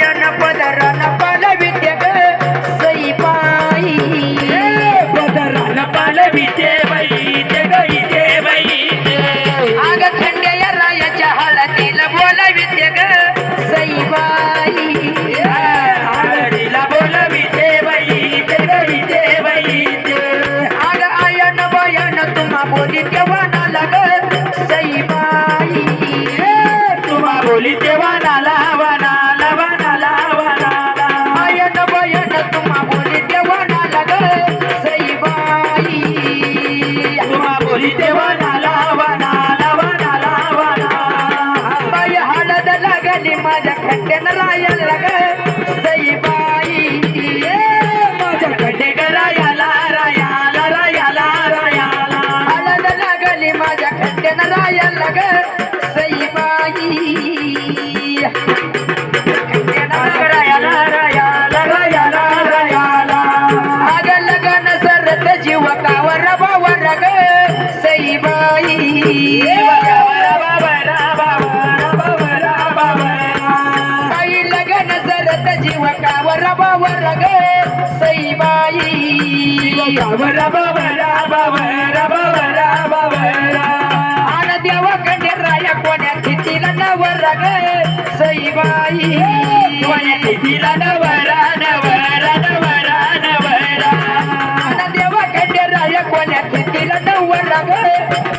ಯ ಪದರ आणि माझ्या खंड्यान रायाला लग सई बाई माझ्याकडे गरायाला रायाला रायाला रायाला रायाला. आला लागली माझ्या खंड्यान रायाला लग सई बाई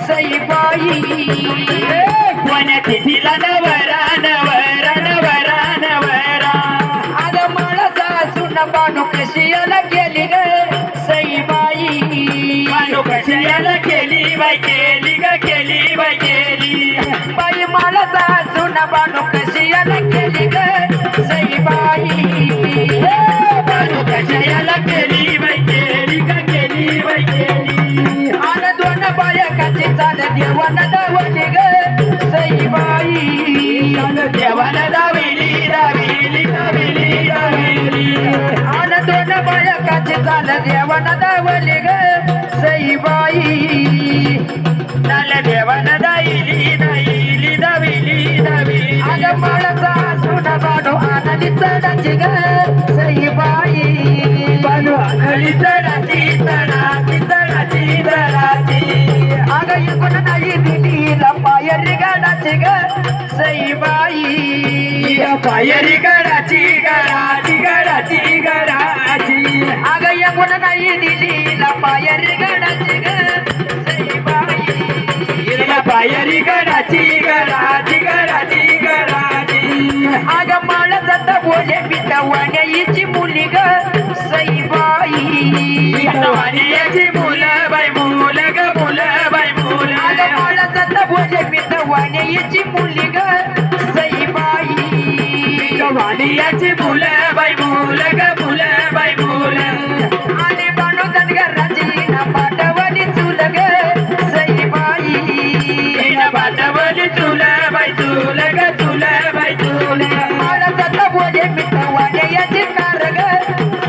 Say bye. Hey, when I did it, I never. सासून बानू कशी आला गेली ग सई बाई मानो कशाला केली बाई केली ग केली बाई केली. बाई मला सासून बानू कशी आला गेली ग सई बाई मानो कशाला केली बाई केली ग केली बाई केली. आन दोन बायकाची चाल देवाना दावली ग सई बाई देवाला दाविली दाविली दाविली दाविली. बायकाची चाल देवाना दावली ग सई बाई. नाल देवाला दाइली दाइली दाविली दाविली. आग मला सासून बानू आनली चढाची ग सई बाई. बानू आखली चढाची चढाची चढाची चढाची आग इकून नाही दिलीला पायरी गाडाची ग सई बाई. पायरी गडाची गडाची गडाची गडाची. आग इकून नाही दिलीला पायरी गाडाची ग. सई बाई हिरवा पायरी गडाची गडाची गडाची गडाची. आग मला जात बोले पितवाण्याची मुली ग. सई बाई वाणियाची मुलं बाई मुलं ग मुलं बाई मुलं. मला जात बोले पितवाण्याची मुली ग. सई बाई वाणियाची मुलं पाठवली तुला बाई तुला ग तुला बाई तुला. मला बोले पितवाण्याची कार ग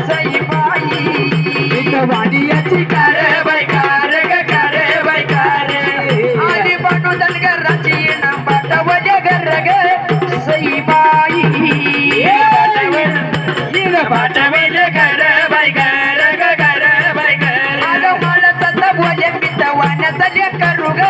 सई बाई वाणियाची कार बाई कार ग कार बाई कार आणि बाणू धनगराची ना पाठवली घर ग सई बाई पाठवले घर बाई घर ग घर बाई घर मला जात बोले पितवाण्याचा लेकरू ग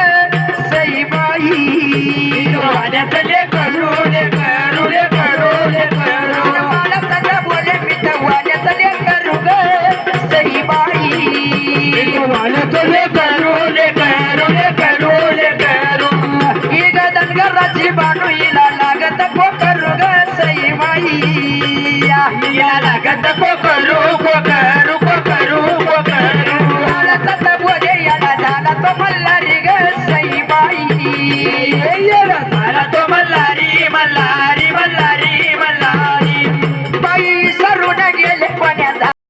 ఉయ్యాల గద్ద కొకరు కొకరు కొకరు కొకరు అలా సత్త బోజేయాల దానతో మల్ల